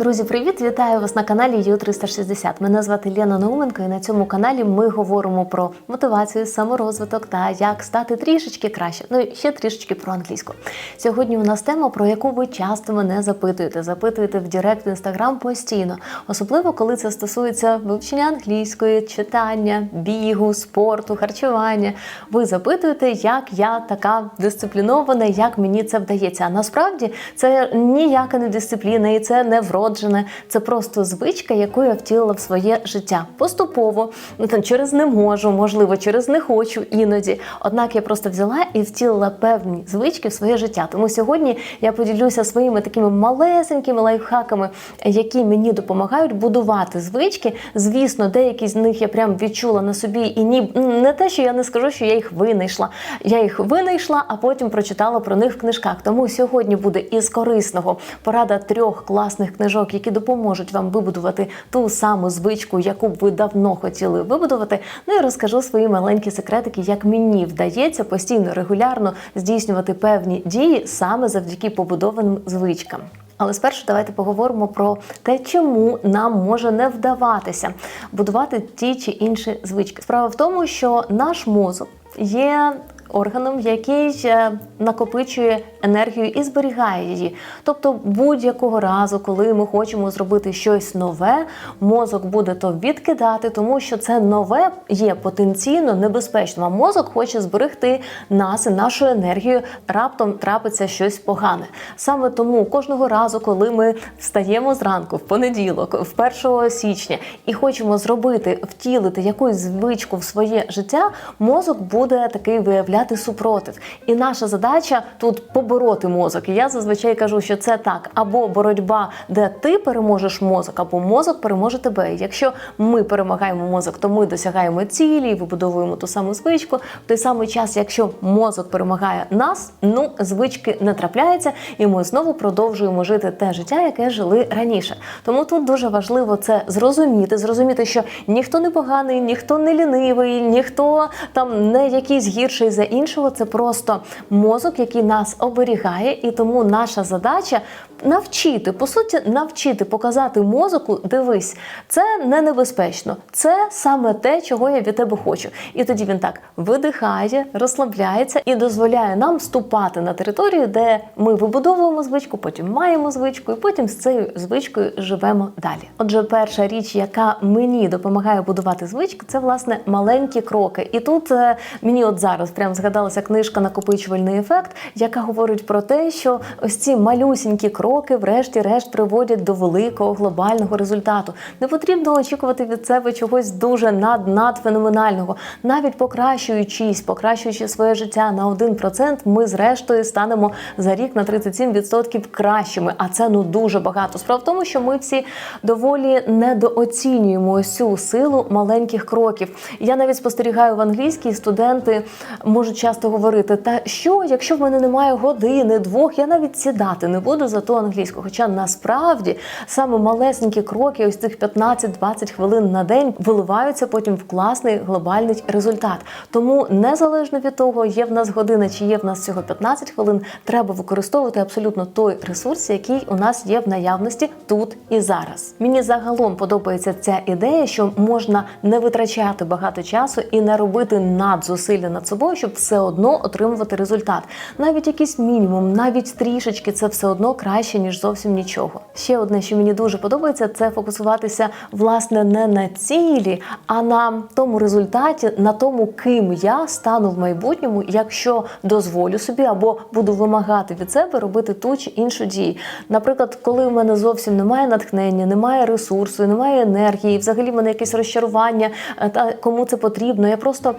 Друзі, привіт! Вітаю вас на каналі Ю360. Мене звати Лена Науменко, і на цьому каналі ми говоримо про мотивацію, саморозвиток та як стати трішечки краще. Ну і ще трішечки про англійську. Сьогодні у нас тема, про яку ви часто мене запитуєте. Запитуєте в Директ інстаграм постійно, особливо коли це стосується вивчення англійської, читання, бігу, спорту, харчування. Ви запитуєте, як я така дисциплінована, як мені це вдається. А насправді це ніяка не дисципліна, і це не вроджене, це просто звичка, яку я втілила в своє життя. Поступово, ну там через не можу, можливо, через не хочу іноді. Однак я просто взяла і втілила певні звички в своє життя. Тому сьогодні я поділюся своїми такими малесенькими лайфхаками, які мені допомагають будувати звички. Звісно, деякі з них я прям відчула на собі, і ні не те, що я не скажу, що я їх винайшла. Я їх винайшла, а потім прочитала про них в книжках. Тому сьогодні буде із корисного порада трьох класних книжок, які допоможуть вам вибудувати ту саму звичку, яку б ви давно хотіли вибудувати. Ну і розкажу свої маленькі секретики, як мені вдається постійно регулярно здійснювати певні дії саме завдяки побудованим звичкам. Але спершу давайте поговоримо про те, чому нам може не вдаватися будувати ті чи інші звички. Справа в тому, що наш мозок є органом, який накопичує енергію і зберігає її. Тобто, будь-якого разу, коли ми хочемо зробити щось нове, мозок буде то відкидати, тому що це нове є потенційно небезпечним. А мозок хоче зберегти нас і нашу енергію. Раптом трапиться щось погане. Саме тому кожного разу, коли ми встаємо зранку в понеділок, в 1 січня, і хочемо зробити, втілити якусь звичку в своє життя, мозок буде такий виявляти супротив. І наша задача тут побороти мозок. І я зазвичай кажу, що це так: або боротьба, де ти переможеш мозок, або мозок переможе тебе. І Якщо ми перемагаємо мозок, то ми досягаємо цілі, вибудовуємо ту саму звичку. В той самий час, якщо мозок перемагає нас, ну звички не трапляються, і ми знову продовжуємо жити те життя, яке жили раніше. Тому тут дуже важливо це зрозуміти, зрозуміти, що ніхто не поганий, ніхто не лінивий, ніхто там не якийсь гірший за іншого. Це просто мозок, який нас оберігає, і тому наша задача навчити, по суті, навчити показати мозоку, дивись, це не небезпечно, це саме те, чого я від тебе хочу. І тоді він так видихає, розслабляється і дозволяє нам вступати на територію, де ми вибудовуємо звичку, потім маємо звичку, і потім з цією звичкою живемо далі. Отже, перша річ, яка мені допомагає будувати звички, це власне маленькі кроки. І тут е, мені от зараз прям згадалася книжка Накопичувальний ефект, яка говорить про те, що ось ці малюсінькі кроки, врешті-решт, приводять до великого глобального результату. Не потрібно очікувати від себе чогось дуже над надфеноменального. Навіть покращуючись, покращуючи своє життя на 1%, ми зрештою станемо за рік на 37% кращими. А це ну дуже багато. Справа в тому, що ми всі доволі недооцінюємо ось цю силу маленьких кроків. Я навіть спостерігаю в англійській студенти можуть часто говорити: та що, якщо в мене немає години, двох, я навіть сідати не буду за ту англійську. Хоча насправді саме малесенькі кроки, ось цих 15-20 хвилин на день, виливаються потім в класний глобальний результат. Тому незалежно від того, є в нас година чи є в нас всього 15 хвилин, треба використовувати абсолютно той ресурс, який у нас є в наявності тут і зараз. Мені загалом подобається ця ідея, що можна не витрачати багато часу і не робити надзусилля над собою, щоб все одно отримувати результат. Навіть якийсь мінімум, навіть трішечки, це все одно краще ніж зовсім нічого. Ще одне, що мені дуже подобається, це фокусуватися власне не на цілі, а на тому результаті, на тому, ким я стану в майбутньому, якщо дозволю собі або буду вимагати від себе робити ту чи іншу дію. Наприклад, коли в мене зовсім немає натхнення, немає ресурсу, немає енергії, взагалі в мене якесь розчарування, е, та кому це потрібно, я просто.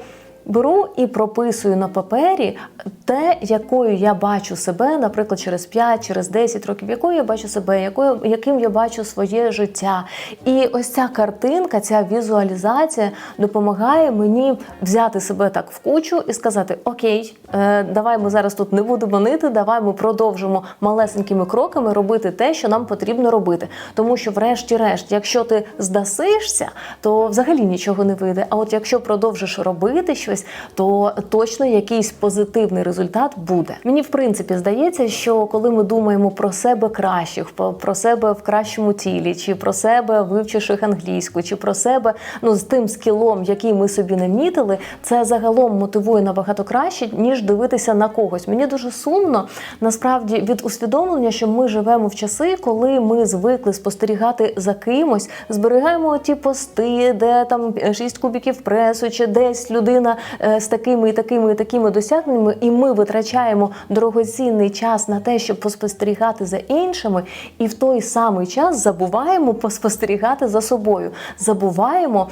Беру і прописую на папері те, якою я бачу себе, наприклад, через 5, через 10 років, якою я бачу себе, якою, яким я бачу своє життя. І ось ця картинка, ця візуалізація допомагає мені взяти себе так в кучу і сказати: Окей, е, давай ми зараз тут не будемо нити, давай ми продовжимо малесенькими кроками робити те, що нам потрібно робити. Тому що, врешті-решт, якщо ти здасишся, то взагалі нічого не вийде. А от якщо продовжиш робити щось, щось, то точно якийсь позитивний результат буде. Мені в принципі здається, що коли ми думаємо про себе кращих, про- себе в кращому тілі, чи про себе вивчивших англійську, чи про себе ну з тим скілом, який ми собі намітили, це загалом мотивує набагато краще, ніж дивитися на когось. Мені дуже сумно насправді від усвідомлення, що ми живемо в часи, коли ми звикли спостерігати за кимось, зберігаємо ті пости, де там шість кубіків пресу, чи десь людина з такими і такими і такими досягненнями, і ми витрачаємо дорогоцінний час на те, щоб поспостерігати за іншими, і в той самий час забуваємо поспостерігати за собою. Забуваємо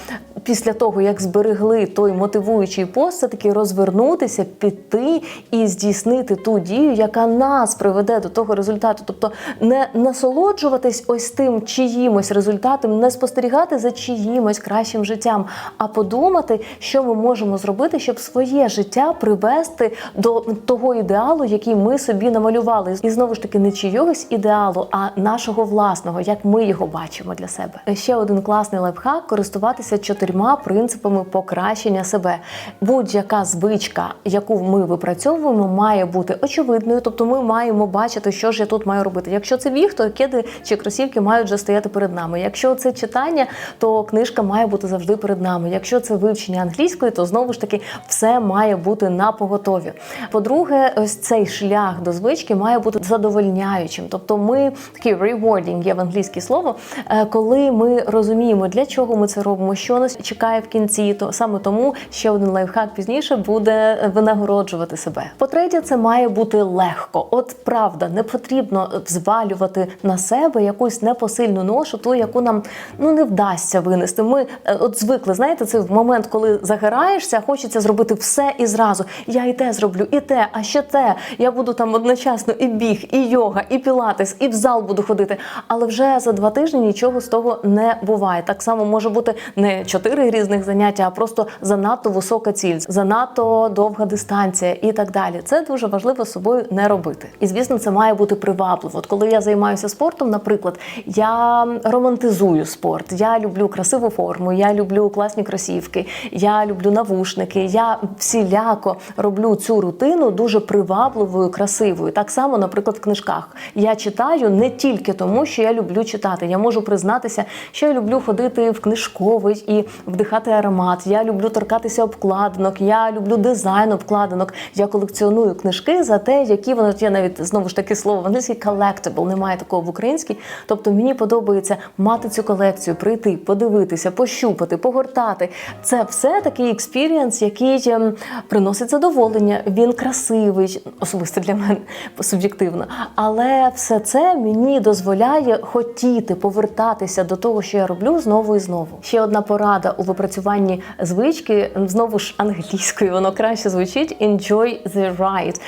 після того, як зберегли той мотивуючий пост, все таки розвернутися, піти і здійснити ту дію, яка нас приведе до того результату. Тобто не насолоджуватись ось тим чиїмось результатом, не спостерігати за чиїмось кращим життям, а подумати, що ми можемо зробити, щоб своє життя привести до того ідеалу, який ми собі намалювали. І знову ж таки не чийогось ідеалу, а нашого власного, як ми його бачимо для себе. Ще один класний лайфхак користуватися чотирма принципами покращення себе. Будь-яка звичка, яку ми випрацьовуємо, має бути очевидною, тобто ми маємо бачити, що ж я тут маю робити. Якщо це біг, то кеди чи кросівки мають вже стояти перед нами. Якщо це читання, то книжка має бути завжди перед нами. Якщо це вивчення англійської, то знову ж таки все має бути на поготові. По-друге, ось цей шлях до звички має бути задовольняючим. Тобто, ми такий rewarding, є в англійське слово, е, коли ми розуміємо, для чого ми це робимо, що нас чекає в кінці, то саме тому ще один лайфхак пізніше буде винагороджувати себе. По-третє, це має бути легко. От правда, не потрібно звалювати на себе якусь непосильну ношу, ту, яку нам ну не вдасться винести. Ми е, от звикли, знаєте, це в момент, коли загораєшся, хочеться зробити все і зразу. Я і те зроблю, і те, а ще те. Я буду там одночасно і біг, і йога, і пілатес, і в зал буду ходити. Але вже за два тижні нічого з того не буває. Так само може бути не чотири різних заняття, а просто занадто висока ціль, занадто довга дистанція і так далі. Це дуже важливо собою не робити. І звісно, це має бути привабливо. От коли я займаюся спортом, наприклад, я романтизую спорт. Я люблю красиву форму, я люблю класні кросівки, я люблю навушники. Я всіляко роблю цю рутину дуже привабливою, красивою. Так само, наприклад, в книжках. Я читаю не тільки тому, що я люблю читати. Я можу признатися, що я люблю ходити в книжковий і вдихати аромат. Я люблю торкатися обкладинок, я люблю дизайн обкладинок. Я колекціоную книжки за те, які вони я навіть знову ж таки слово в англійській collectible, немає такого в українській. Тобто мені подобається мати цю колекцію, прийти, подивитися, пощупати, погортати. Це все такий експірієнс, який ем, приносить задоволення. Він красивий, особисто для мене суб'єктивно. Але все це мені дозволяє хотіти повертатися до того, що я роблю знову і знову. Ще одна порада у випрацюванні звички, знову ж англійською, воно краще звучить enjoy the ride.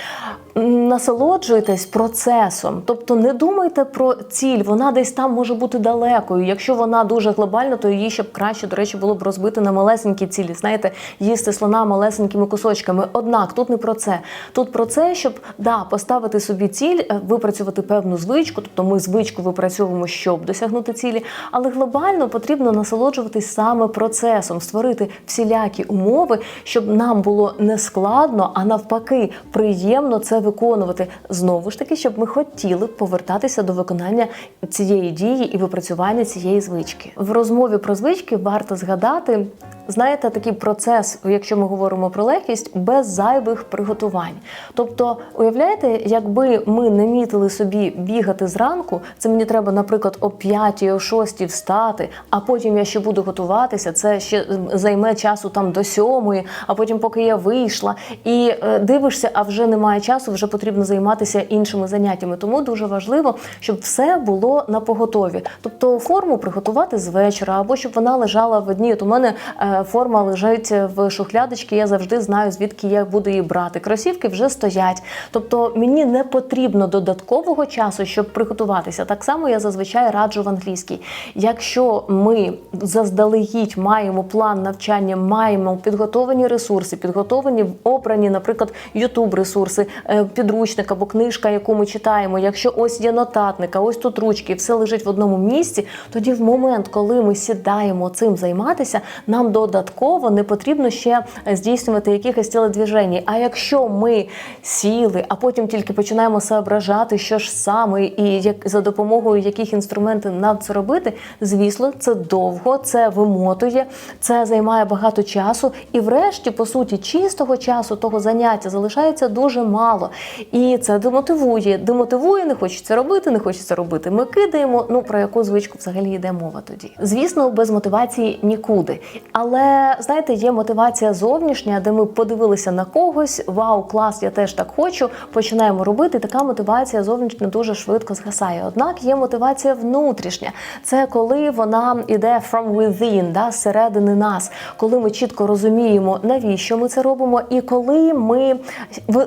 Насолоджуйтесь процесом, тобто не думайте про ціль, вона десь там може бути далекою. Якщо вона дуже глобальна, то її ще б краще, до речі, було б розбити на малесенькі цілі. Знаєте, їсти слона малесенькими кусочками. Однак тут не про це. Тут про це, щоб да, поставити собі ціль, е, випрацювати певну звичку. Тобто ми звичку випрацьовуємо, щоб досягнути цілі, але глобально потрібно насолоджуватись саме процесом, створити всілякі умови, щоб нам було не складно, а навпаки, приємно це виконувати. Знову ж таки, щоб ми хотіли повертатися до виконання цієї дії і випрацювання цієї звички. В розмові про звички варто згадати. Знаєте, такий процес, якщо ми говоримо про легкість, без зайвих приготувань. Тобто, уявляєте, якби ми не мітили собі бігати зранку, це мені треба, наприклад, о 5 о 6 встати, а потім я ще буду готуватися. Це ще займе часу там до 7, а потім, поки я вийшла, і е, дивишся, а вже немає часу, вже потрібно займатися іншими заняттями. Тому дуже важливо, щоб все було на поготові. Тобто форму приготувати з вечора, або щоб вона лежала в одній. От у мене е, форма лежить в шухлядочці, я завжди знаю, звідки я буду її брати. Кросівки вже стоять. Тобто мені не потрібно додаткового часу, щоб приготуватися. Так само я зазвичай раджу в англійській. Якщо ми заздалегідь маємо план навчання, маємо підготовлені ресурси, підготовлені обрані, наприклад, youtube ресурси, е, підручник або книжка, яку ми читаємо. Якщо ось є нотатник, а ось тут ручки, все лежить в одному місці, тоді в момент, коли ми сідаємо цим займатися, нам додатково не потрібно ще здійснювати якихось телодвіжень. А якщо ми сіли, а потім тільки починаємо соображати, що ж саме, і як за допомогою яких інструментів нам це робити, звісно, це довго, це вимотує, це займає багато часу. І врешті, по суті, чистого часу того заняття залишається дуже мало. І це демотивує. Демотивує, не хочеться робити, не хочеться робити. Ми кидаємо. Ну про яку звичку взагалі йде мова тоді? Звісно, без мотивації нікуди. Але знаєте, є мотивація зовнішня, де ми подивилися на когось. Вау, клас, я теж так хочу. Починаємо робити. Така мотивація зовнішня дуже швидко згасає. Однак є мотивація внутрішня. Це коли вона йде from within, да, зсередини нас, коли ми чітко розуміємо, навіщо ми це робимо, і коли ми ви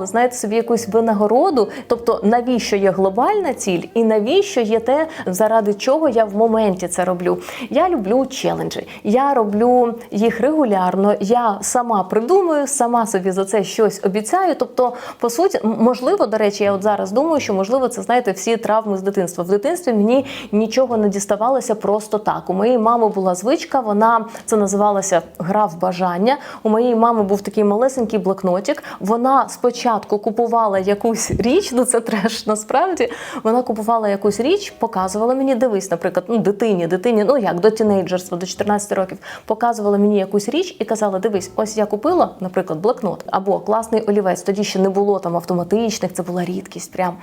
пообіцяли, знаєте, собі якусь винагороду, тобто навіщо є глобальна ціль, і навіщо є те, заради чого я в моменті це роблю. Я люблю челенджі. Я роблю їх регулярно. Я сама придумую, сама собі за це щось обіцяю. Тобто, по суті, можливо, до речі, я от зараз думаю, що можливо це знаєте всі травми з дитинства. В дитинстві мені нічого не діставалося просто так. У моєї мами була звичка, вона це називалася гра в бажання. У моєї мами був такий малесенький блокнотик. Вона спочатку купувала якусь річ, ну це треш насправді. Вона купувала якусь річ, показувала мені, дивись, наприклад, ну дитині, дитині, ну як до тінейджерства, до 14 років, показувала мені якусь річ і казала: дивись, ось я купила, наприклад, блокнот або класний олівець. Тоді ще не було там автоматичних, це була рідкість. Прям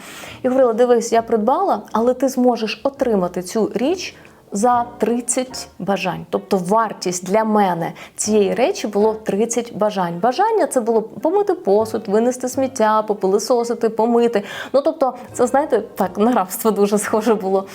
і говорила: дивись, я придбала, але ти зможеш отримати цю річ. За 30 бажань, тобто вартість для мене цієї речі було 30 бажань. Бажання це було помити посуд, винести сміття, попилисосити, помити. Ну тобто, це знаєте, так на рабство дуже схоже було.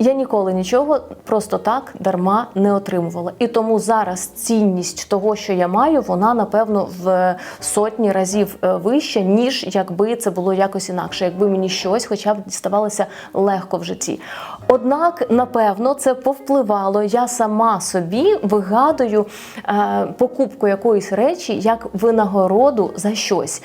Я ніколи нічого просто так дарма не отримувала. І тому зараз цінність того, що я маю, вона напевно в сотні разів е, вища, ніж якби це було якось інакше, якби мені щось, хоча б діставалося легко в житті. Однак, напевно, це повпливало. Я сама собі вигадую е, покупку якоїсь речі як винагороду за щось.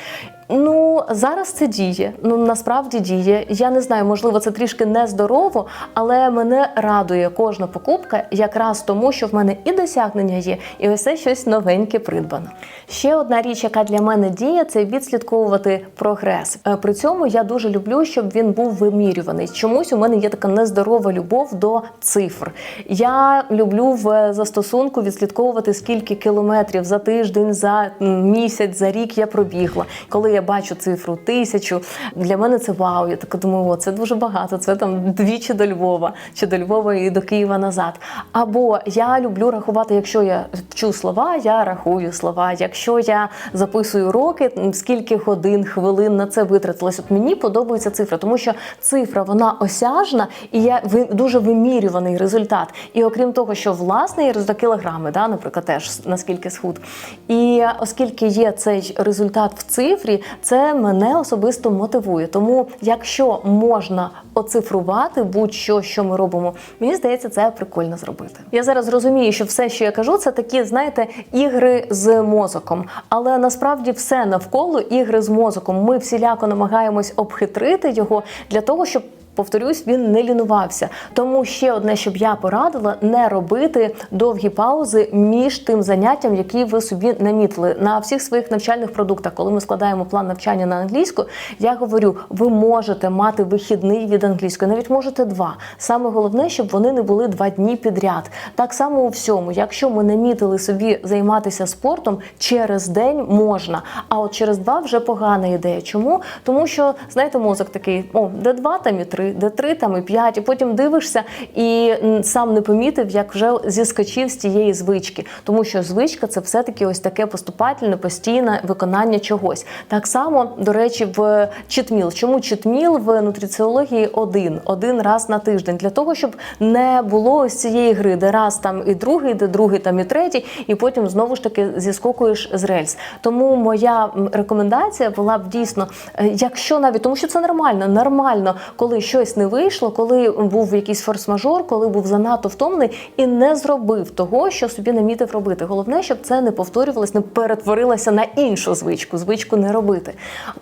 Ну зараз це діє. Ну насправді діє. Я не знаю, можливо, це трішки нездорово, але мене радує кожна покупка, якраз тому, що в мене і досягнення є, і ось щось новеньке придбано. Ще одна річ, яка для мене діє, це відслідковувати прогрес. Е, При цьому я дуже люблю, щоб він був вимірюваний. Чомусь у мене є така нездорова любов до цифр. Я люблю в застосунку відслідковувати скільки кілометрів за тиждень, за місяць, за рік я пробігла. Коли я бачу цифру тисячу, для мене це вау. Я така думаю, о, це дуже багато. Це там двічі до Львова, чи до Львова і до Києва назад. Або я люблю рахувати, якщо я вчу слова, я рахую слова. Якщо я записую уроки, скільки годин, хвилин на це витратилось. От мені подобається цифра, тому що цифра вона осяжна і я дуже вимірюваний результат. І окрім того, що власне є результат кілограми, да, наприклад, теж наскільки схуд. І оскільки є цей результат в цифрі, це мене особисто мотивує. Тому, якщо можна оцифрувати будь-що, що ми робимо, мені здається, це прикольно зробити. Я зараз розумію, що все, що я кажу, це такі, знаєте, ігри з мозоком. Але насправді все навколо ігри з мозоком. Ми всіляко намагаємось обхитрити його для того, щоб. Повторюсь, він не лінувався. Тому ще одне, щоб я порадила, не робити довгі паузи між тим заняттям, які ви собі намітили на всіх своїх навчальних продуктах. Коли ми складаємо план навчання на англійську, я говорю, ви можете мати вихідний від англійської, навіть можете два. Саме головне, щоб вони не були два дні підряд. Так само у всьому, якщо ми намітили собі займатися спортом, через день можна. А от через два вже погана ідея. Чому? Тому що знаєте, мозок такий: о, де два, там і три, де три, там і п'ять. І потім дивишся і сам не помітив, як вже зіскочив з тієї звички. Тому що звичка це все-таки ось таке поступательне, постійне виконання чогось. Так само, до речі, в читміл. Чому читміл в нутриціології один, один раз на тиждень? Для того, щоб не було ось цієї гри, де раз там і другий, де другий, там і третій, і потім знову ж таки зіскокуєш з рельс. Тому моя рекомендація була б дійсно, е, якщо навіть тому, що це нормально, нормально, коли щось не вийшло, коли був якийсь форс-мажор, коли був занадто втомлений і не зробив того, що собі намітив робити. Головне, щоб це не повторювалось, не перетворилося на іншу звичку, звичку не робити.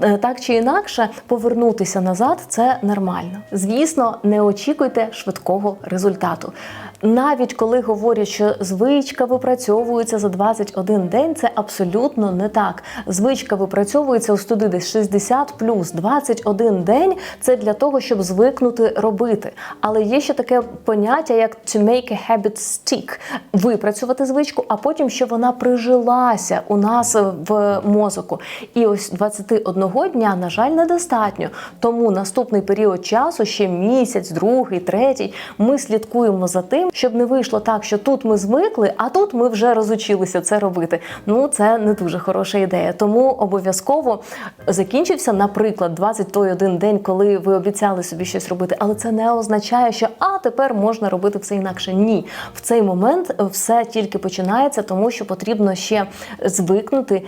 Е, Так чи інакше, повернутися назад це нормально. Звісно, не очікуйте швидкого результату. Навіть коли говорять, що звичка випрацьовується за 21 день, це абсолютно не так. Звичка випрацьовується у студи десь 60 плюс 21 день. Це для того, щоб звикнути робити. Але є ще таке поняття, як to make a habit stick – випрацювати звичку, а потім щоб вона прижилася у нас в мозоку. І ось 21 дня, на жаль, недостатньо. Тому наступний період часу, ще місяць, другий, третій, ми слідкуємо за тим, щоб не вийшло так, що тут ми звикли, а тут ми вже розучилися це робити. Ну це не дуже хороша ідея. Тому обов'язково закінчився, наприклад, 21 день, коли ви обіцяли собі щось робити, але це не означає, що а тепер можна робити все інакше. Ні, в цей момент все тільки починається, тому що потрібно ще звикнути,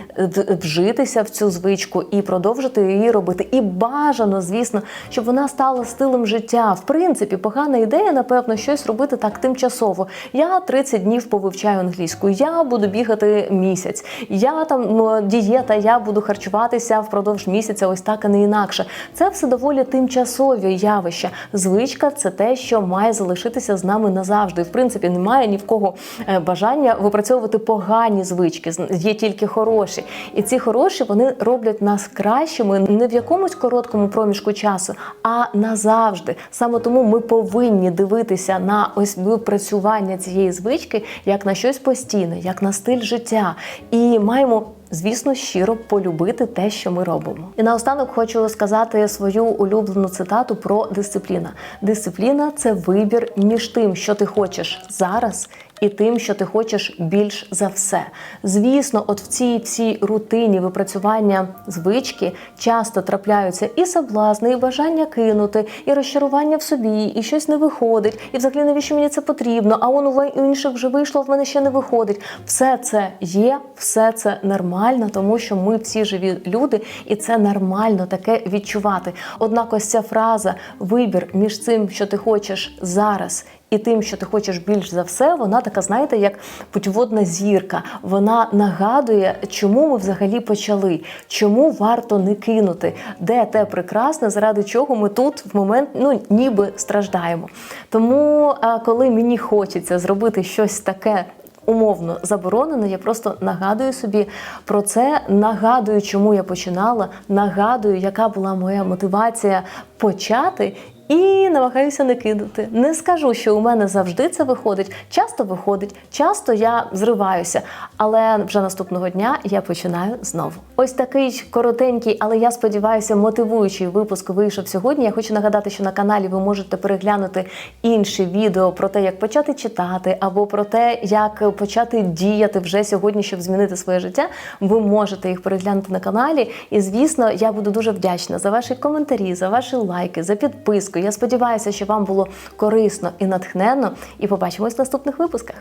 вжитися в цю звичку і продовжити її робити. І бажано, звісно, щоб вона стала стилем життя. В принципі, погана ідея, напевно, щось робити так тимчасово. Я 30 днів повивчаю англійську, я буду бігати місяць, я там дієта, я буду харчуватися впродовж місяця, ось так і не інакше. Це все доволі тимчасові явища. Звичка це те, що має залишитися з нами назавжди. В принципі, немає ні в кого е, бажання випрацьовувати погані звички. Є тільки хороші. І ці хороші вони роблять нас кращими не в якомусь короткому проміжку часу, а назавжди. Саме тому ми повинні дивитися на ось випрацювання цієї звички як на щось постійне, як на стиль життя. І маємо. Звісно, щиро полюбити те, що ми робимо. І наостанок хочу сказати свою улюблену цитату про дисципліна. Дисципліна це вибір між тим, що ти хочеш зараз, і тим, що ти хочеш більш за все. Звісно, от в цій всій рутині випрацювання звички часто трапляються і соблазни, і бажання кинути, і розчарування в собі, і щось не виходить, і взагалі навіщо мені це потрібно? А он у інших вже вийшло, в мене ще не виходить. Все це є, все це нормально, тому що ми всі живі люди, і це нормально таке відчувати. Однак, ось ця фраза вибір між цим, що ти хочеш зараз. І тим, що ти хочеш більш за все, вона така, знаєте, як путіводна зірка. Вона нагадує, чому ми взагалі почали, чому варто не кинути, де те прекрасне, заради чого ми тут в момент ну ніби страждаємо. Тому, коли мені хочеться зробити щось таке. Умовно заборонено, я просто нагадую собі про це, нагадую, чому я починала, нагадую, яка була моя мотивація почати, і намагаюся не кидати. Не скажу, що у мене завжди це виходить. Часто виходить, часто я зриваюся, але вже наступного дня я починаю знову. Ось такий коротенький, але я сподіваюся, мотивуючий випуск вийшов сьогодні. Я хочу нагадати, що на каналі ви можете переглянути інші відео про те, як почати читати, або про те, як почати діяти вже сьогодні, щоб змінити своє життя. Ви можете їх переглянути на каналі. І звісно, я буду дуже вдячна за ваші коментарі, за ваші лайки, за підписку. Я сподіваюся, що вам було корисно і натхненно. І побачимось в наступних випусках.